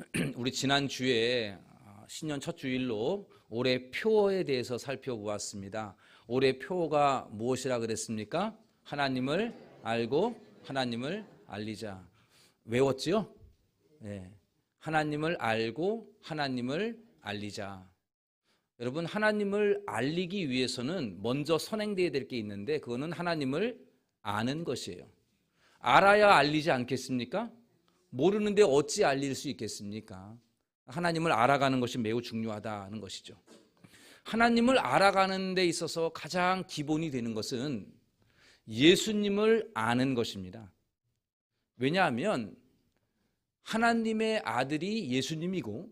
우리 지난 주에 아, 신년 첫 주일로 올해 표어에 대해서 살펴보았습니다. 올해 표어가 무엇이라 그랬습니까? 하나님을 알고 하나님을 알리자. 외웠지요? 네. 하나님을 알고 하나님을 알리자. 여러분 하나님을 알리기 위해서는 먼저 선행되어야 될 게 있는데 그거는 하나님을 아는 것이에요. 알아야 알리지 않겠습니까? 모르는데 어찌 알릴 수 있겠습니까? 하나님을 알아가는 것이 매우 중요하다는 것이죠. 하나님을 알아가는 데 있어서 가장 기본이 되는 것은 예수님을 아는 것입니다. 왜냐하면 하나님의 아들이 예수님이고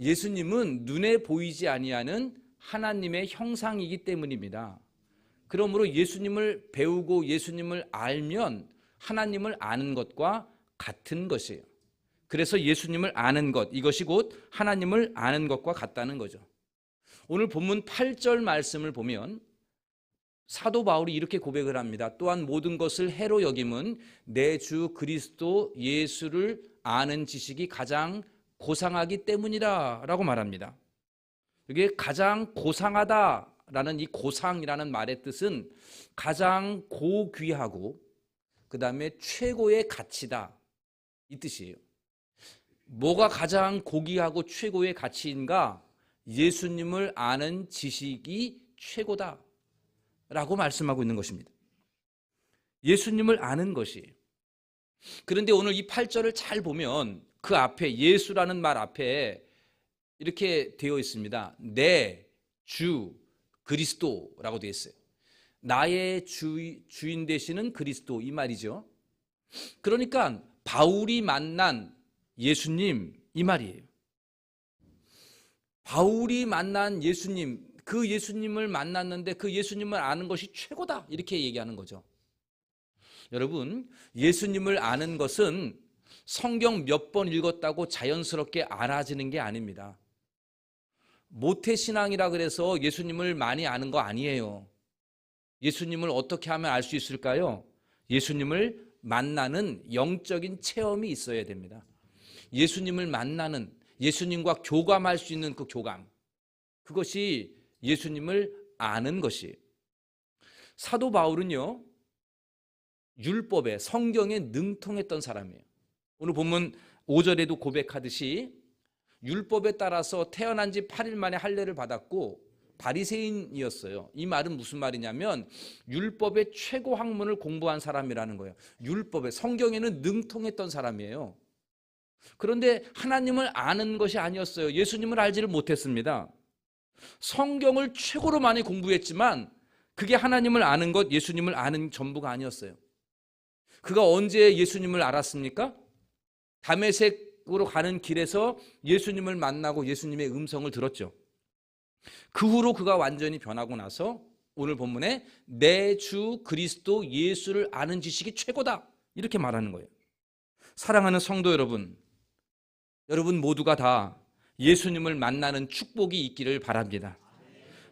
예수님은 눈에 보이지 아니하는 하나님의 형상이기 때문입니다. 그러므로 예수님을 배우고 예수님을 알면 하나님을 아는 것과 같은 것이에요. 그래서 예수님을 아는 것, 이것이 곧 하나님을 아는 것과 같다는 거죠. 오늘 본문 8절 말씀을 보면 사도 바울이 이렇게 고백을 합니다. 또한 모든 것을 해로 여김은 내 주 그리스도 예수를 아는 지식이 가장 고상하기 때문이라 라고 말합니다. 이게 가장 고상하다 라는 이 고상이라는 말의 뜻은 가장 고귀하고 그 다음에 최고의 가치다 이 뜻이에요. 뭐가 가장 고귀하고 최고의 가치인가? 예수님을 아는 지식이 최고다 라고 말씀하고 있는 것입니다. 예수님을 아는 것이 그런데 오늘 이 8절을 잘 보면 그 앞에 예수라는 말 앞에 이렇게 되어 있습니다. 내 주 그리스도라고 되어 있어요. 나의 주, 주인 되시는 그리스도 이 말이죠. 그러니까 바울이 만난 예수님 이 말이에요. 바울이 만난 예수님 그 예수님을 만났는데 그 예수님을 아는 것이 최고다 이렇게 얘기하는 거죠. 여러분 예수님을 아는 것은 성경 몇 번 읽었다고 자연스럽게 알아지는 게 아닙니다. 모태신앙이라 그래서 예수님을 많이 아는 거 아니에요. 예수님을 어떻게 하면 알 수 있을까요? 예수님을 만나는 영적인 체험이 있어야 됩니다. 예수님을 만나는 예수님과 교감할 수 있는 그 교감. 그것이 예수님을 아는 것이. 사도 바울은요, 율법에, 성경에 능통했던 사람이에요. 오늘 보면 5절에도 고백하듯이 율법에 따라서 태어난 지 8일 만에 할례를 받았고 바리새인이었어요. 이 말은 무슨 말이냐면 율법의 최고 학문을 공부한 사람이라는 거예요. 율법에 성경에는 능통했던 사람이에요. 그런데 하나님을 아는 것이 아니었어요. 예수님을 알지를 못했습니다. 성경을 최고로 많이 공부했지만 그게 하나님을 아는 것, 예수님을 아는 전부가 아니었어요. 그가 언제 예수님을 알았습니까? 담에색으로 가는 길에서 예수님을 만나고 예수님의 음성을 들었죠. 그 후로 그가 완전히 변하고 나서 오늘 본문에 내 주 그리스도 예수를 아는 지식이 최고다. 이렇게 말하는 거예요. 사랑하는 성도 여러분, 여러분 모두가 다 예수님을 만나는 축복이 있기를 바랍니다.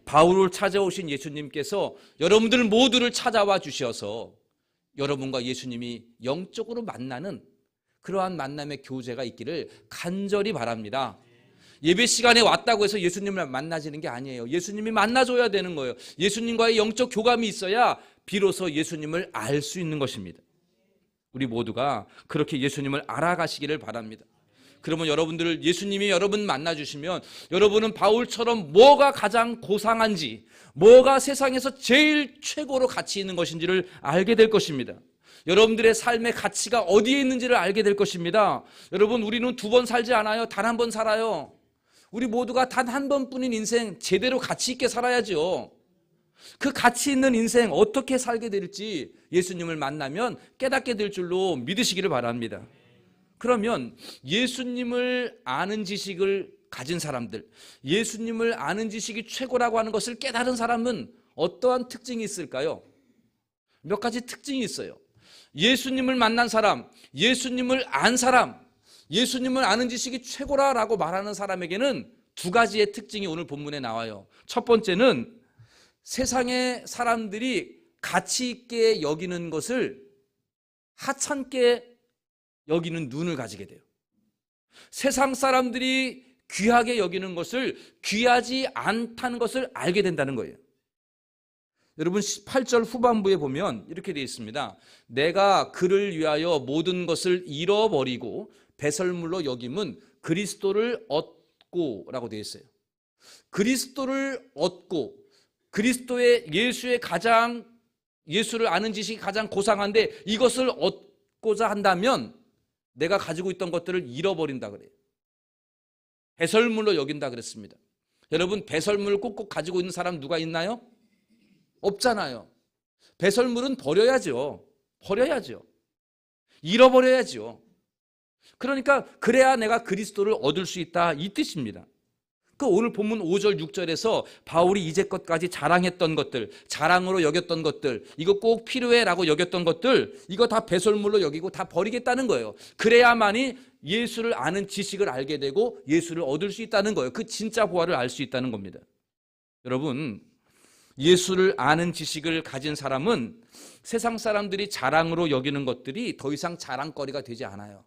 바울을 찾아오신 예수님께서 여러분들 모두를 찾아와 주셔서 여러분과 예수님이 영적으로 만나는 그러한 만남의 교제가 있기를 간절히 바랍니다. 예배 시간에 왔다고 해서 예수님을 만나지는 게 아니에요. 예수님이 만나줘야 되는 거예요. 예수님과의 영적 교감이 있어야 비로소 예수님을 알 수 있는 것입니다. 우리 모두가 그렇게 예수님을 알아가시기를 바랍니다. 그러면 여러분들을 예수님이 여러분 만나주시면 여러분은 바울처럼 뭐가 가장 고상한지, 뭐가 세상에서 제일 최고로 가치 있는 것인지를 알게 될 것입니다. 여러분들의 삶의 가치가 어디에 있는지를 알게 될 것입니다. 여러분, 우리는 두 번 살지 않아요. 단 한 번 살아요. 우리 모두가 단 한 번뿐인 인생 제대로 가치 있게 살아야죠. 그 가치 있는 인생 어떻게 살게 될지 예수님을 만나면 깨닫게 될 줄로 믿으시기를 바랍니다. 그러면 예수님을 아는 지식을 가진 사람들, 예수님을 아는 지식이 최고라고 하는 것을 깨달은 사람은 어떠한 특징이 있을까요? 몇 가지 특징이 있어요. 예수님을 만난 사람, 예수님을 안 사람, 예수님을 아는 지식이 최고라라고 말하는 사람에게는 두 가지의 특징이 오늘 본문에 나와요. 첫 번째는 세상의 사람들이 가치 있게 여기는 것을 하찮게 여기는 눈을 가지게 돼요. 세상 사람들이 귀하게 여기는 것을 귀하지 않다는 것을 알게 된다는 거예요. 여러분 8절 후반부에 보면 이렇게 되어 있습니다. 내가 그를 위하여 모든 것을 잃어버리고 배설물로 여김은 그리스도를 얻고라고 되어 있어요. 그리스도를 얻고 그리스도의 예수의 가장 예수를 아는 지식이 가장 고상한데 이것을 얻고자 한다면 내가 가지고 있던 것들을 잃어버린다 그래요. 배설물로 여긴다 그랬습니다. 여러분 배설물 꼭꼭 가지고 있는 사람 누가 있나요? 없잖아요. 배설물은 버려야죠. 버려야죠. 잃어버려야죠. 그러니까 그래야 내가 그리스도를 얻을 수 있다 이 뜻입니다. 그 오늘 본문 5절 6절에서 바울이 이제껏까지 자랑했던 것들, 자랑으로 여겼던 것들, 이거 꼭 필요해라고 여겼던 것들, 이거 다 배설물로 여기고 다 버리겠다는 거예요. 그래야만이 예수를 아는 지식을 알게 되고 예수를 얻을 수 있다는 거예요. 그 진짜 보화를 알 수 있다는 겁니다. 여러분, 예수를 아는 지식을 가진 사람은 세상 사람들이 자랑으로 여기는 것들이 더 이상 자랑거리가 되지 않아요.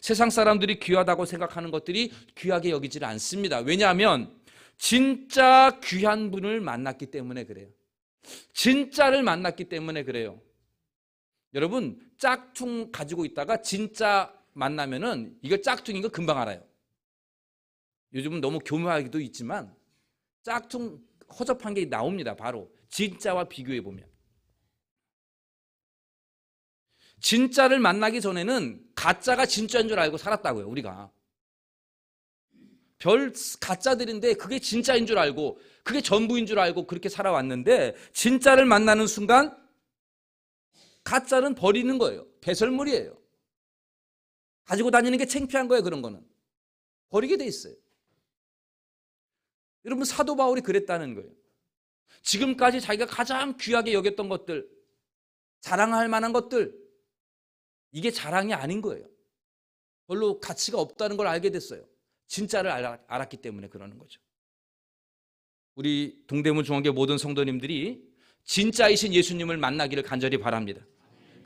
세상 사람들이 귀하다고 생각하는 것들이 귀하게 여기지를 않습니다. 왜냐하면 진짜 귀한 분을 만났기 때문에 그래요. 진짜를 만났기 때문에 그래요. 여러분 짝퉁 가지고 있다가 진짜 만나면은 이거 짝퉁인 거 금방 알아요. 요즘은 너무 교묘하기도 있지만 짝퉁 허접한 게 나옵니다. 바로 진짜와 비교해 보면. 진짜를 만나기 전에는 가짜가 진짜인 줄 알고 살았다고요, 우리가. 별 가짜들인데 그게 진짜인 줄 알고 그게 전부인 줄 알고 그렇게 살아왔는데 진짜를 만나는 순간 가짜는 버리는 거예요. 배설물이에요. 가지고 다니는 게 창피한 거예요, 그런 거는. 버리게 돼 있어요. 여러분 사도 바울이 그랬다는 거예요. 지금까지 자기가 가장 귀하게 여겼던 것들, 자랑할 만한 것들, 이게 자랑이 아닌 거예요. 별로 가치가 없다는 걸 알게 됐어요. 진짜를 알았기 때문에 그러는 거죠. 우리 동대문 중앙교 모든 성도님들이 진짜이신 예수님을 만나기를 간절히 바랍니다.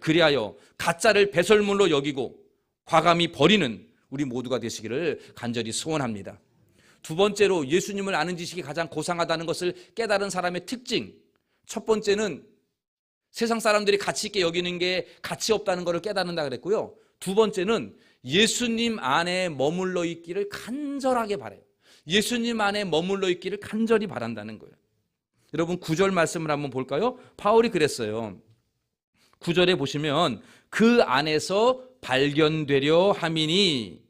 그리하여 가짜를 배설물로 여기고 과감히 버리는 우리 모두가 되시기를 간절히 소원합니다. 두 번째로 예수님을 아는 지식이 가장 고상하다는 것을 깨달은 사람의 특징. 첫 번째는 세상 사람들이 가치 있게 여기는 게 가치 없다는 것을 깨닫는다 그랬고요. 두 번째는 예수님 안에 머물러 있기를 간절하게 바래요. 예수님 안에 머물러 있기를 간절히 바란다는 거예요. 여러분 구절 말씀을 한번 볼까요? 바울이 그랬어요. 구절에 보시면 그 안에서 발견되려 함이니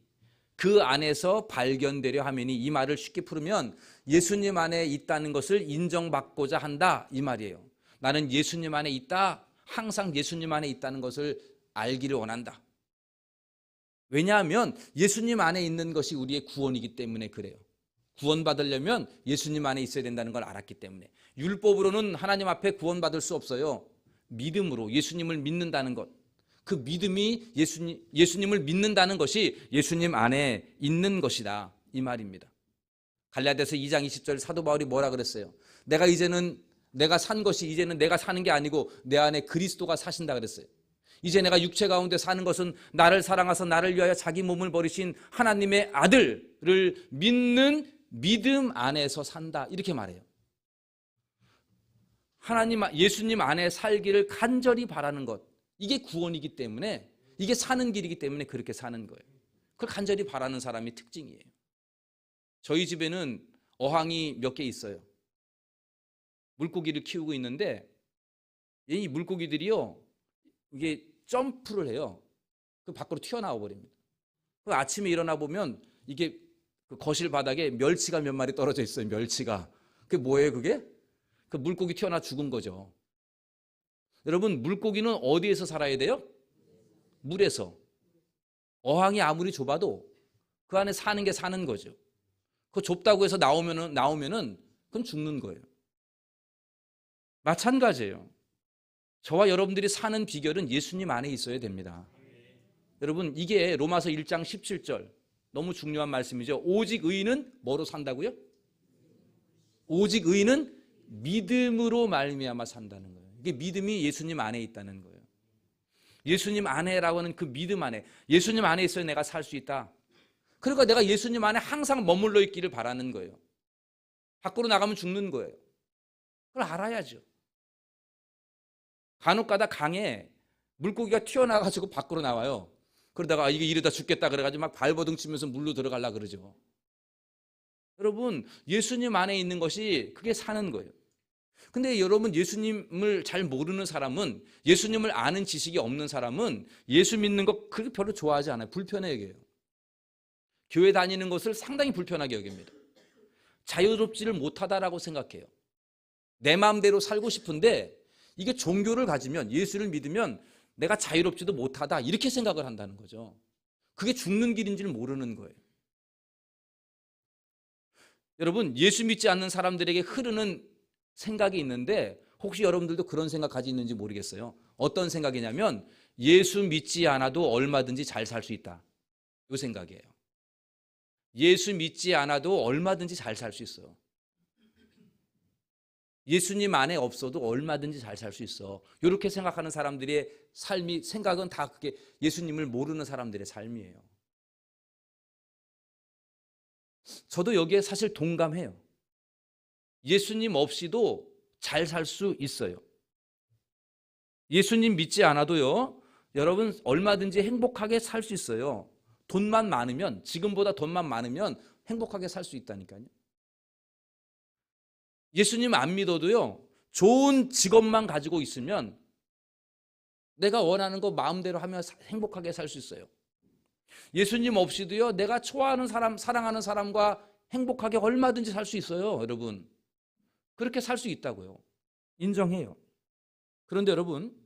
그 안에서 발견되려 함이니 이 말을 쉽게 풀으면 예수님 안에 있다는 것을 인정받고자 한다 이 말이에요. 나는 예수님 안에 있다. 항상 예수님 안에 있다는 것을 알기를 원한다. 왜냐하면 예수님 안에 있는 것이 우리의 구원이기 때문에 그래요. 구원받으려면 예수님 안에 있어야 된다는 걸 알았기 때문에. 율법으로는 하나님 앞에 구원받을 수 없어요. 믿음으로 예수님을 믿는다는 것. 그 믿음이 예수님, 예수님을 믿는다는 것이 예수님 안에 있는 것이다. 이 말입니다. 갈라디아서 2장 20절 사도 바울이 뭐라 그랬어요? 내가 이제는 내가 산 것이 이제는 내가 사는 게 아니고 내 안에 그리스도가 사신다 그랬어요. 이제 내가 육체 가운데 사는 것은 나를 사랑하사 나를 위하여 자기 몸을 버리신 하나님의 아들을 믿는 믿음 안에서 산다. 이렇게 말해요. 하나님, 예수님 안에 살기를 간절히 바라는 것. 이게 구원이기 때문에, 이게 사는 길이기 때문에 그렇게 사는 거예요. 그걸 간절히 바라는 사람이 특징이에요. 저희 집에는 어항이 몇 개 있어요. 물고기를 키우고 있는데 이 물고기들이요 이게 점프를 해요. 그 밖으로 튀어나와 버립니다. 그 아침에 일어나 보면 이게 그 거실 바닥에 멸치가 몇 마리 떨어져 있어요. 멸치가. 그게 뭐예요, 그게? 그 물고기 튀어나 죽은 거죠. 여러분, 물고기는 어디에서 살아야 돼요? 물에서. 어항이 아무리 좁아도 그 안에 사는 게 사는 거죠. 그 좁다고 해서 나오면은 나오면은 그건 죽는 거예요. 마찬가지예요. 저와 여러분들이 사는 비결은 예수님 안에 있어야 됩니다. 여러분, 이게 로마서 1장 17절. 너무 중요한 말씀이죠. 오직 의인은 뭐로 산다고요? 오직 의인은 믿음으로 말미암아 산다는 거예요. 이게 믿음이 예수님 안에 있다는 거예요. 예수님 안에라고 하는 그 믿음 안에 예수님 안에 있어야 내가 살 수 있다. 그러니까 내가 예수님 안에 항상 머물러 있기를 바라는 거예요. 밖으로 나가면 죽는 거예요. 그걸 알아야죠. 간혹 가다 강에 물고기가 튀어나와가지고 밖으로 나와요. 그러다가 아, 이게 이러다 죽겠다 그래가지고 막 발버둥 치면서 물로 들어가려 그러죠. 여러분, 예수님 안에 있는 것이 그게 사는 거예요. 근데 여러분, 예수님을 잘 모르는 사람은, 예수님을 아는 지식이 없는 사람은 예수 믿는 거 그렇게 별로 좋아하지 않아요. 불편해 여겨요. 교회 다니는 것을 상당히 불편하게 여깁니다. 자유롭지를 못하다라고 생각해요. 내 마음대로 살고 싶은데 이게 종교를 가지면 예수를 믿으면 내가 자유롭지도 못하다 이렇게 생각을 한다는 거죠. 그게 죽는 길인지를 모르는 거예요. 여러분 예수 믿지 않는 사람들에게 흐르는 생각이 있는데 혹시 여러분들도 그런 생각 가지고 있는지 모르겠어요. 어떤 생각이냐면 예수 믿지 않아도 얼마든지 잘 살 수 있다. 이 생각이에요. 예수 믿지 않아도 얼마든지 잘 살 수 있어요. 예수님 안에 없어도 얼마든지 잘 살 수 있어. 이렇게 생각하는 사람들의 삶이 생각은 다 그게 예수님을 모르는 사람들의 삶이에요. 저도 여기에 사실 동감해요. 예수님 없이도 잘 살 수 있어요. 예수님 믿지 않아도요, 여러분 얼마든지 행복하게 살 수 있어요. 돈만 많으면, 지금보다 돈만 많으면 행복하게 살 수 있다니까요. 예수님 안 믿어도요, 좋은 직업만 가지고 있으면 내가 원하는 거 마음대로 하며 행복하게 살 수 있어요. 예수님 없이도요, 내가 좋아하는 사람, 사랑하는 사람과 행복하게 얼마든지 살 수 있어요, 여러분. 그렇게 살 수 있다고요. 인정해요. 그런데 여러분,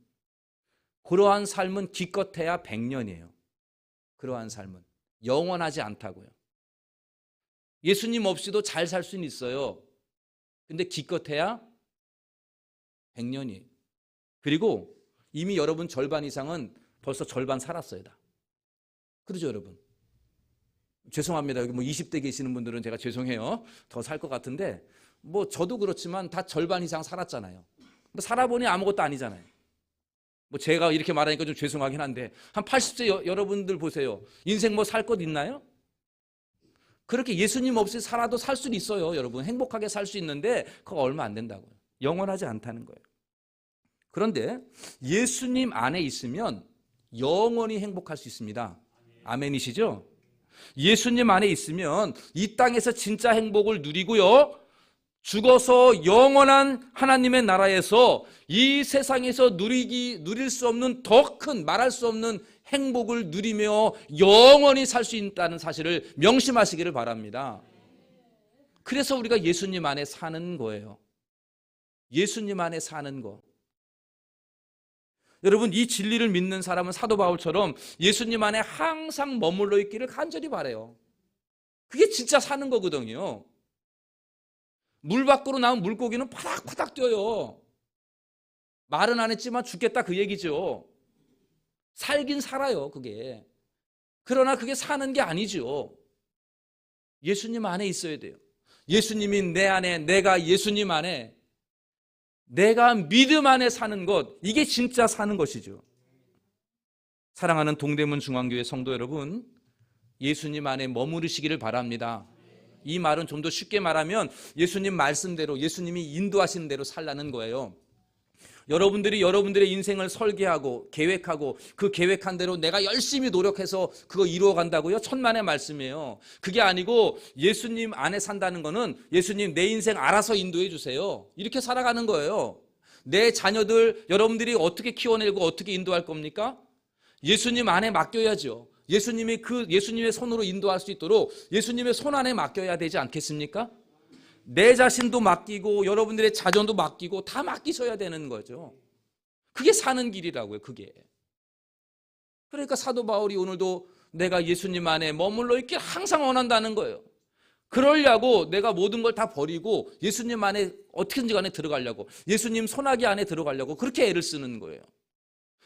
그러한 삶은 기껏해야 100년이에요. 그러한 삶은. 영원하지 않다고요. 예수님 없이도 잘 살 수는 있어요. 근데 기껏해야 100년이에요. 그리고 이미 여러분 절반 이상은 벌써 절반 살았어요. 다. 그러죠, 여러분? 죄송합니다. 여기 뭐 20대 계시는 분들은 제가 죄송해요. 더 살 것 같은데, 뭐 저도 그렇지만 다 절반 이상 살았잖아요. 살아보니 아무것도 아니잖아요. 뭐 제가 이렇게 말하니까 좀 죄송하긴 한데, 한 80세 여, 여러분들 보세요. 인생 뭐 살 것 있나요? 그렇게 예수님 없이 살아도 살 수는 있어요, 여러분. 행복하게 살 수 있는데, 그거 얼마 안 된다고요. 영원하지 않다는 거예요. 그런데 예수님 안에 있으면 영원히 행복할 수 있습니다. 아멘이시죠? 예수님 안에 있으면 이 땅에서 진짜 행복을 누리고요. 죽어서 영원한 하나님의 나라에서 이 세상에서 누리기 누릴 수 없는 더 큰 말할 수 없는 행복을 누리며 영원히 살 수 있다는 사실을 명심하시기를 바랍니다. 그래서 우리가 예수님 안에 사는 거예요. 예수님 안에 사는 거. 여러분 이 진리를 믿는 사람은 사도 바울처럼 예수님 안에 항상 머물러 있기를 간절히 바래요. 그게 진짜 사는 거거든요. 물 밖으로 나온 물고기는 파닥파닥 뛰어요. 말은 안 했지만 죽겠다 그 얘기죠. 살긴 살아요, 그게. 그러나 그게 사는 게 아니죠. 예수님 안에 있어야 돼요. 예수님이 내 안에, 내가 예수님 안에 내가 믿음 안에 사는 것, 이게 진짜 사는 것이죠. 사랑하는 동대문 중앙교회 성도 여러분, 예수님 안에 머무르시기를 바랍니다. 이 말은 좀 더 쉽게 말하면 예수님 말씀대로, 예수님이 인도하시는 대로 살라는 거예요. 여러분들이 여러분들의 인생을 설계하고 계획하고 그 계획한 대로 내가 열심히 노력해서 그거 이루어 간다고요? 천만의 말씀이에요. 그게 아니고 예수님 안에 산다는 거는 예수님 내 인생 알아서 인도해 주세요. 이렇게 살아가는 거예요. 내 자녀들 여러분들이 어떻게 키워내고 어떻게 인도할 겁니까? 예수님 안에 맡겨야죠. 예수님이 그 예수님의 손으로 인도할 수 있도록 예수님의 손 안에 맡겨야 되지 않겠습니까? 내 자신도 맡기고 여러분들의 자존도 맡기고 다 맡기셔야 되는 거죠. 그게 사는 길이라고요, 그게. 그러니까 사도 바울이 오늘도 내가 예수님 안에 머물러 있길 항상 원한다는 거예요. 그러려고 내가 모든 걸 다 버리고 예수님 안에 어떻게든지 간에 들어가려고 예수님 손아귀 안에 들어가려고 그렇게 애를 쓰는 거예요.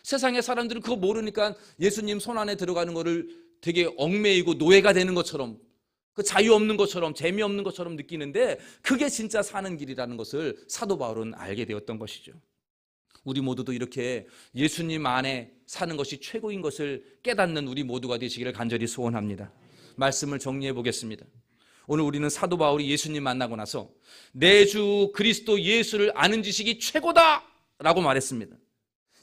세상의 사람들은 그거 모르니까 예수님 손 안에 들어가는 거를 되게 얽매이고 노예가 되는 것처럼 그 자유 없는 것처럼 재미없는 것처럼 느끼는데 그게 진짜 사는 길이라는 것을 사도 바울은 알게 되었던 것이죠. 우리 모두도 이렇게 예수님 안에 사는 것이 최고인 것을 깨닫는 우리 모두가 되시기를 간절히 소원합니다. 말씀을 정리해 보겠습니다. 오늘 우리는 사도 바울이 예수님 만나고 나서 내 주 그리스도 예수를 아는 지식이 최고다! 라고 말했습니다.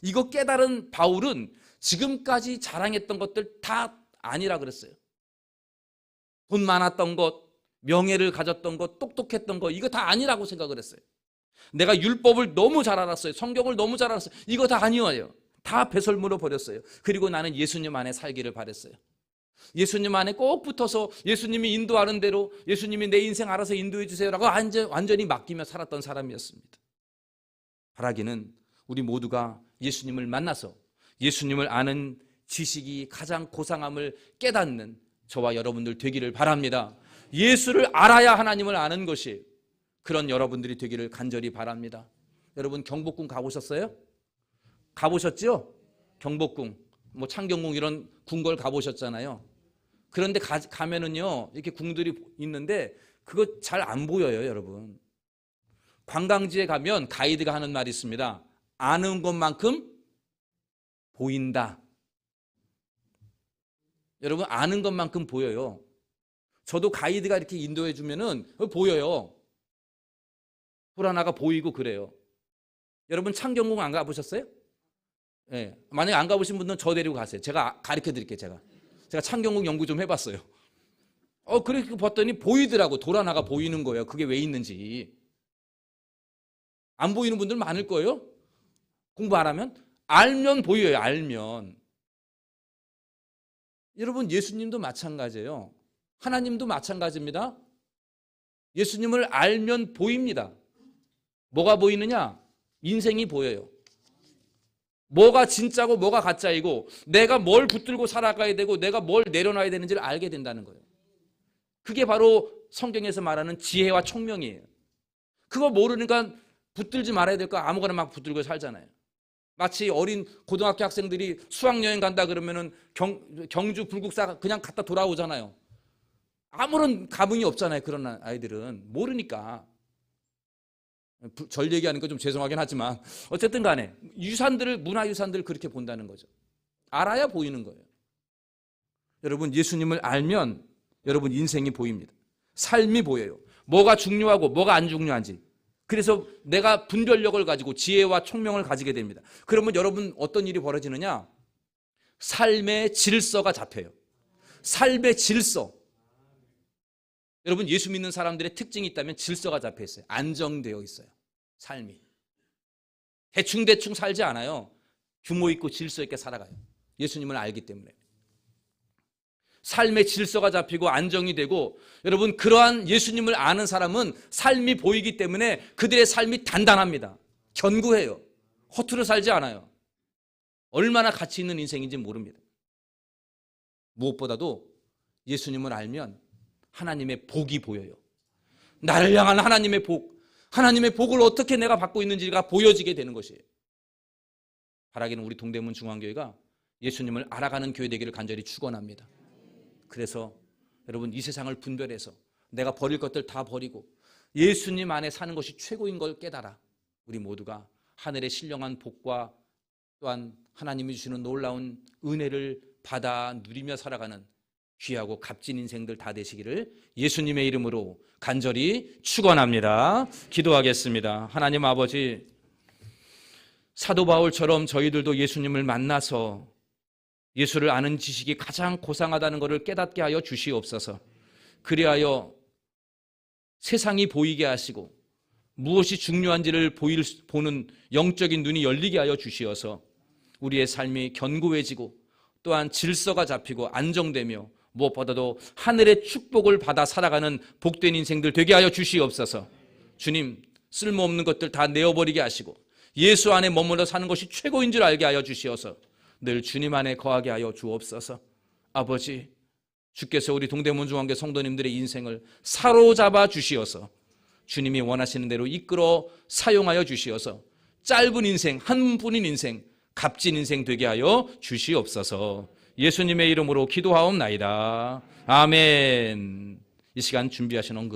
이거 깨달은 바울은 지금까지 자랑했던 것들 다 아니라 그랬어요. 돈 많았던 것, 명예를 가졌던 것, 똑똑했던 것, 이거 다 아니라고 생각을 했어요. 내가 율법을 너무 잘 알았어요. 성경을 너무 잘 알았어요. 이거 다 아니에요. 다 배설물로 버렸어요. 그리고 나는 예수님 안에 살기를 바랬어요. 예수님 안에 꼭 붙어서 예수님이 인도하는 대로 예수님이 내 인생 알아서 인도해 주세요라고 완전, 완전히 맡기며 살았던 사람이었습니다. 바라기는 우리 모두가 예수님을 만나서 예수님을 아는 지식이 가장 고상함을 깨닫는 저와 여러분들 되기를 바랍니다. 예수를 알아야 하나님을 아는 것이 그런 여러분들이 되기를 간절히 바랍니다. 여러분 경복궁 가보셨어요? 가보셨죠? 경복궁, 뭐 창경궁 이런 궁궐 가보셨잖아요. 그런데 가, 가면은요 이렇게 궁들이 있는데 그거 잘 안 보여요, 여러분. 관광지에 가면 가이드가 하는 말이 있습니다. 아는 것만큼 보인다. 여러분 아는 것만큼 보여요. 저도 가이드가 이렇게 인도해 주면은 보여요. 호라나가 보이고 그래요. 여러분 창경궁 안 가보셨어요? 예. 네. 만약에 안 가보신 분들은 저 데리고 가세요. 제가 가르쳐 드릴게요, 제가. 제가 창경궁 연구 좀 해봤어요. 어, 그렇게 봤더니 보이더라고. 도라나가 보이는 거예요. 그게 왜 있는지. 안 보이는 분들 많을 거예요. 공부 안 하면? 알면 보여요, 알면. 여러분, 예수님도 마찬가지예요. 하나님도 마찬가지입니다. 예수님을 알면 보입니다. 뭐가 보이느냐? 인생이 보여요. 뭐가 진짜고 뭐가 가짜이고 내가 뭘 붙들고 살아가야 되고 내가 뭘 내려놔야 되는지를 알게 된다는 거예요. 그게 바로 성경에서 말하는 지혜와 총명이에요. 그거 모르니까 붙들지 말아야 될 거 아무거나 막 붙들고 살잖아요. 마치 어린 고등학교 학생들이 수학여행 간다 그러면은 경, 경주 불국사 그냥 갔다 돌아오잖아요. 아무런 감흥이 없잖아요. 그런 아이들은. 모르니까. 절 얘기하는 거 좀 죄송하긴 하지만 어쨌든 간에 유산들을 문화유산들을 그렇게 본다는 거죠. 알아야 보이는 거예요. 여러분 예수님을 알면 여러분 인생이 보입니다. 삶이 보여요. 뭐가 중요하고 뭐가 안 중요한지. 그래서 내가 분별력을 가지고 지혜와 총명을 가지게 됩니다. 그러면 여러분 어떤 일이 벌어지느냐? 삶의 질서가 잡혀요. 삶의 질서. 여러분 예수 믿는 사람들의 특징이 있다면 질서가 잡혀 있어요. 안정되어 있어요. 삶이. 대충대충 살지 않아요. 규모 있고 질서 있게 살아가요. 예수님을 알기 때문에. 삶의 질서가 잡히고 안정이 되고 여러분 그러한 예수님을 아는 사람은 삶이 보이기 때문에 그들의 삶이 단단합니다. 견고해요. 허투루 살지 않아요. 얼마나 가치 있는 인생인지 모릅니다. 무엇보다도 예수님을 알면 하나님의 복이 보여요. 나를 향한 하나님의 복, 하나님의 복을 어떻게 내가 받고 있는지가 보여지게 되는 것이에요. 바라기는 우리 동대문 중앙교회가 예수님을 알아가는 교회 되기를 간절히 축원합니다. 그래서 여러분 이 세상을 분별해서 내가 버릴 것들 다 버리고 예수님 안에 사는 것이 최고인 걸 깨달아 우리 모두가 하늘의 신령한 복과 또한 하나님이 주시는 놀라운 은혜를 받아 누리며 살아가는 귀하고 값진 인생들 다 되시기를 예수님의 이름으로 간절히 축원합니다. 기도하겠습니다. 하나님 아버지 사도 바울처럼 저희들도 예수님을 만나서 예수를 아는 지식이 가장 고상하다는 것을 깨닫게 하여 주시옵소서. 그리하여 세상이 보이게 하시고 무엇이 중요한지를 보일, 보는 영적인 눈이 열리게 하여 주시어서 우리의 삶이 견고해지고 또한 질서가 잡히고 안정되며 무엇보다도 하늘의 축복을 받아 살아가는 복된 인생들 되게 하여 주시옵소서. 주님, 쓸모없는 것들 다 내어버리게 하시고 예수 안에 머물러 사는 것이 최고인 줄 알게 하여 주시어서 늘 주님 안에 거하게 하여 주옵소서. 아버지, 주께서 우리 동대문 중앙교 성도님들의 인생을 사로잡아 주시어서 주님이 원하시는 대로 이끌어 사용하여 주시어서 짧은 인생, 한 분인 인생, 값진 인생 되게 하여 주시옵소서. 예수님의 이름으로 기도하옵나이다. 아멘. 이 시간 준비하신 언급